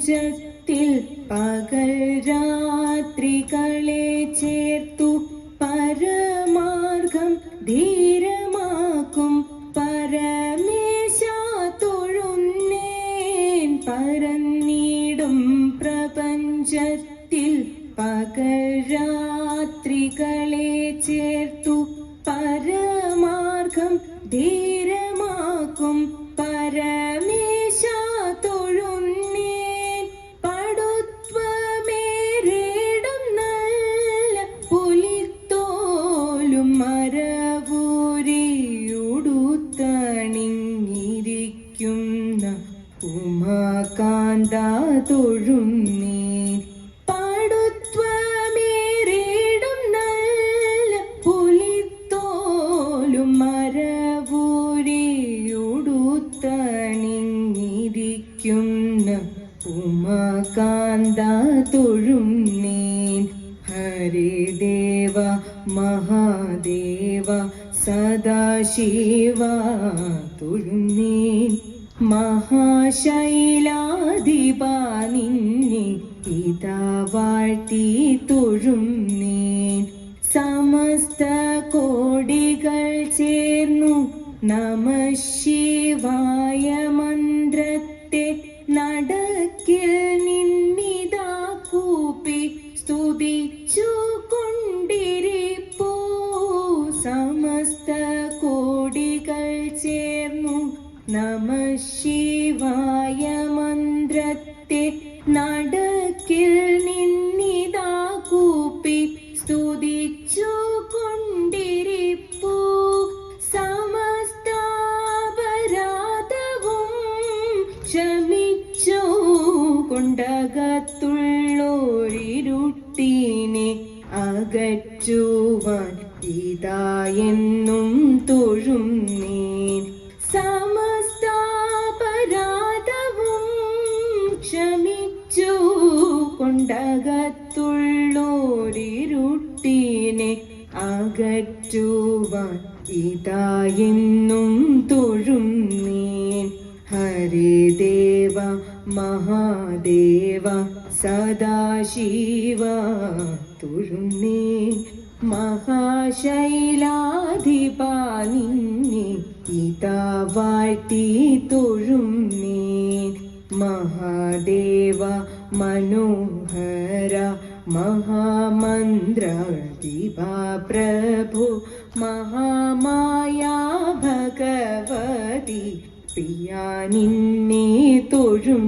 പ്രപഞ്ചത്തിൽ പകൽ രാത്രികളെ ചേർത്തു പരമാർഗം ധീരമാക്കും. പരമേശ തൊഴുന്നേൻ പരന്നീടും പ്രപഞ്ചത്തിൽ പകൽ രാത്രികളെ ചേർത്തു പരമാർഗം ധീരമാക്കും. പരമേശ മരവൂരിയുടുത്തണിഞ്ഞിരിക്കുന്ന ഉമാകാന്ത തൊഴുന്നേ പാടുത്വമേറിടും നല്ല പുലിത്തോലും മരവൂരിയുടുത്തണിഞ്ഞിരിക്കുന്ന ഉമാകാന്ത തൊഴുന്നേ ഹരിദേവ മഹാദേവ സദാശിവ തൊഴുന്നേൻ മഹാശൈലാധിപ നിന്നെ ഇതാ വാഴ്ത്തി തൊഴുന്നേൻ. സമസ്ത കോടികൾ ചേർന്നു നമ ശിവായ മന്ത്രത്തെ നമ ശിവായ മന്ത്രത്തെ നടക്കിൽ നിന്നിതാ കൂപ്പി സ്തുതിച്ചു കൊണ്ടിരിപ്പൂ. സമസ്താപരാധവും ക്ഷമിച്ചു കൊണ്ടകത്തുള്ളോരിരുട്ടിനെ അകറ്റുവാൻ ഇതായെന്നും തൊഴുന്നേൻ. കൊണ്ടകത്തുള്ളോരിരുട്ടിനെ അകറ്റുവാൻ ഇതായെന്നും തൊഴുന്നേൻ. ഹരിദേവ മഹാദേവ സദാശിവ തൊഴുന്നേൻ. മഹാശൈലാധിപ നിന്നെ ഇതാ വാഴ്ത്തി തൊഴുന്നേൻ. മഹാദേവ മനോഹര മഹാമന്ത്ര ദിവാ പ്രഭു മഹാമായ ഭഗവതി പ്രിയ നിന്നെ തൊഴും